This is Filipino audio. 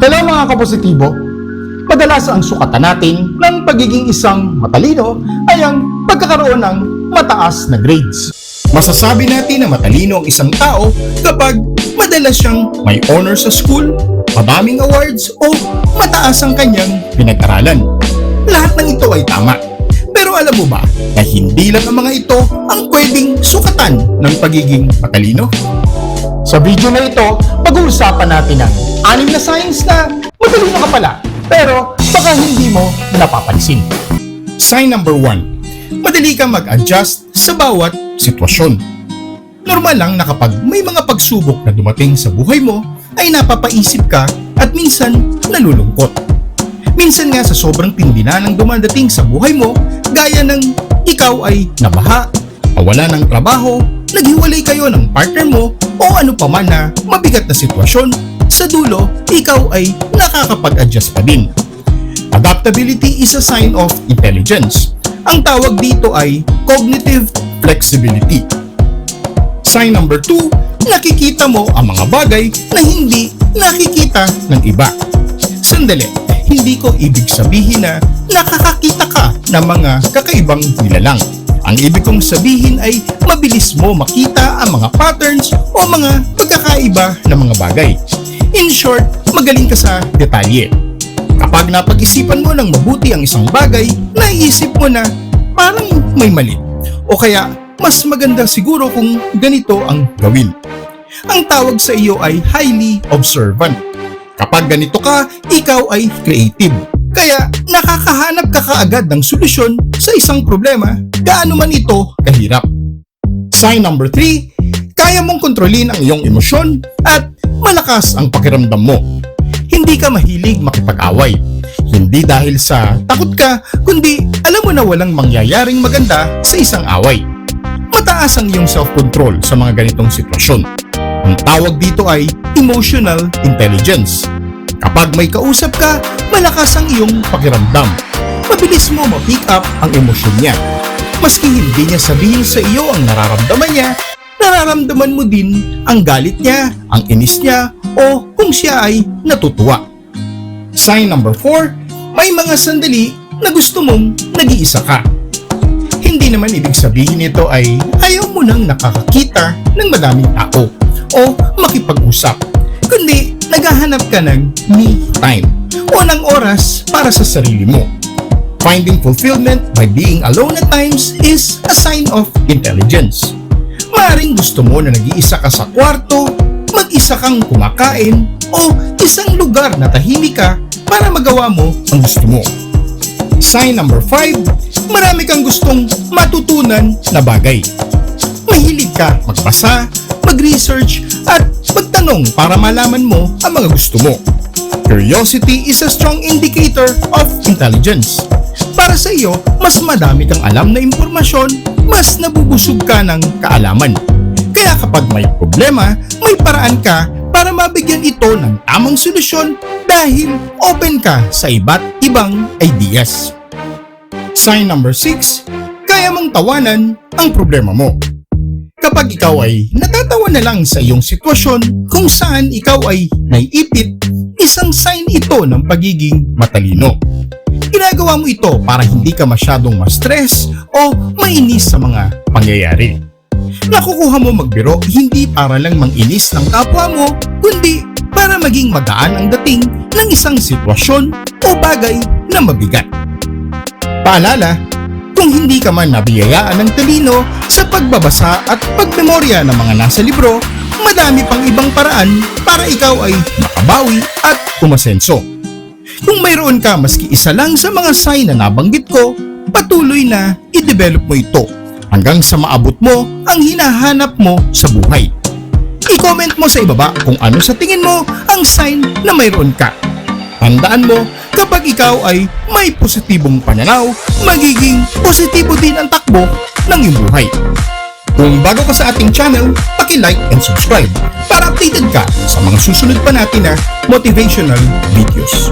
Hello mga kapositibo! Madalas ang sukatan natin ng pagiging isang matalino ay ang pagkakaroon ng mataas na grades. Masasabi natin na matalino ang isang tao kapag madalas siyang may honor sa school, madaming awards o mataas ang kanyang pinag-aralan. Lahat ng ito ay tama. Pero alam mo ba na hindi lang ang mga ito ang pwedeng sukatan ng pagiging matalino? Sa video na ito, pag-uusapan natin ang anim na signs na matalino ka pala, pero baka hindi mo napapansin. Sign number 1. Madali kang mag-adjust sa bawat sitwasyon. Normal lang na kapag may mga pagsubok na dumating sa buhay mo, ay napapaisip ka at minsan nalulungkot. Minsan nga sa sobrang tindi na ng dumadating sa buhay mo, gaya ng ikaw ay nabaha, nawala ng trabaho, naghiwalay kayo ng partner mo, o ano pa man na mabigat na sitwasyon, sa dulo, ikaw ay nakakapag-adjust pa din. Adaptability is a sign of intelligence. Ang tawag dito ay cognitive flexibility. Sign number 2, nakikita mo ang mga bagay na hindi nakikita ng iba. Sandali, hindi ko ibig sabihin na nakakakita ka ng mga kakaibang nilalang. Ang ibig kong sabihin ay mabilis mo makita ang mga patterns o mga pagkakaiba ng mga bagay. In short, magaling ka sa detalye. Kapag napag-isipan mo ng mabuti ang isang bagay, naiisip mo na parang may mali. O kaya, mas maganda siguro kung ganito ang gawin. Ang tawag sa iyo ay highly observant. Kapag ganito ka, ikaw ay creative. Kaya nakakahanap ka kaagad ng solusyon sa isang problema, gaano man ito kahirap. Sign number 3, kaya mong kontrolin ang iyong emosyon at malakas ang pakiramdam mo. Hindi ka mahilig makipag-away. Hindi dahil sa takot ka, kundi alam mo na walang mangyayaring maganda sa isang away. Mataas ang iyong self-control sa mga ganitong sitwasyon. Ang tawag dito ay emotional intelligence. Kapag may kausap ka, malakas ang iyong pakiramdam. Mabilis mo ma-pick up ang emosyon niya. Maski hindi niya sabihin sa iyo ang nararamdaman niya, nararamdaman mo din ang galit niya, ang inis niya, o kung siya ay natutuwa. Sign number 4, may mga sandali na gusto mong nag-iisa ka. Hindi naman ibig sabihin nito ay ayaw mo nang nakakakita ng madaming tao o makipag-usap, kundi naghahanap ka ng me time o oras para sa sarili mo. Finding fulfillment by being alone at times is a sign of intelligence. Maaring gusto mo na nag-iisa ka sa kwarto, mag-isa kang kumakain, o isang lugar na tahimik ka para magawa mo ang gusto mo. Sign number 5, marami kang gustong matutunan na bagay. Mahilig ka magbasa, mag-research, at magtanong para malaman mo ang mga gusto mo. Curiosity is a strong indicator of intelligence. Para sa iyo, mas madami kang alam na impormasyon, mas nabubusog ka ng kaalaman. Kaya kapag may problema, may paraan ka para mabigyan ito ng tamang solusyon dahil open ka sa iba't ibang ideas. Sign number 6, kaya mong tawanan ang problema mo. Kapag ikaw ay natatawa na lang sa iyong sitwasyon kung saan ikaw ay naiipit, isang sign ito ng pagiging matalino. Ginagawa mo ito para hindi ka masyadong ma-stress o mainis sa mga pangyayari. Nakukuha mo magbiro hindi para lang manginis ng kapwa mo, kundi para maging magaan ang dating ng isang sitwasyon o bagay na mabigat. Paalala, kung hindi ka man nabiyayaan ng talino sa pagbabasa at pagmemorya ng mga nasa libro, madami pang ibang paraan para ikaw ay makabawi at kumasenso. Kung mayroon ka maski isa lang sa mga sign na nabanggit ko, patuloy na i-develop mo ito hanggang sa maabot mo ang hinahanap mo sa buhay. I-comment mo sa ibaba kung ano sa tingin mo ang sign na mayroon ka. Tandaan mo, kapag ikaw ay may positibong pananaw, magiging positibo din ang takbo ng iyong buhay. Kung bago ka sa ating channel, paki-like and subscribe para updated ka sa mga susunod pa natin na motivational videos.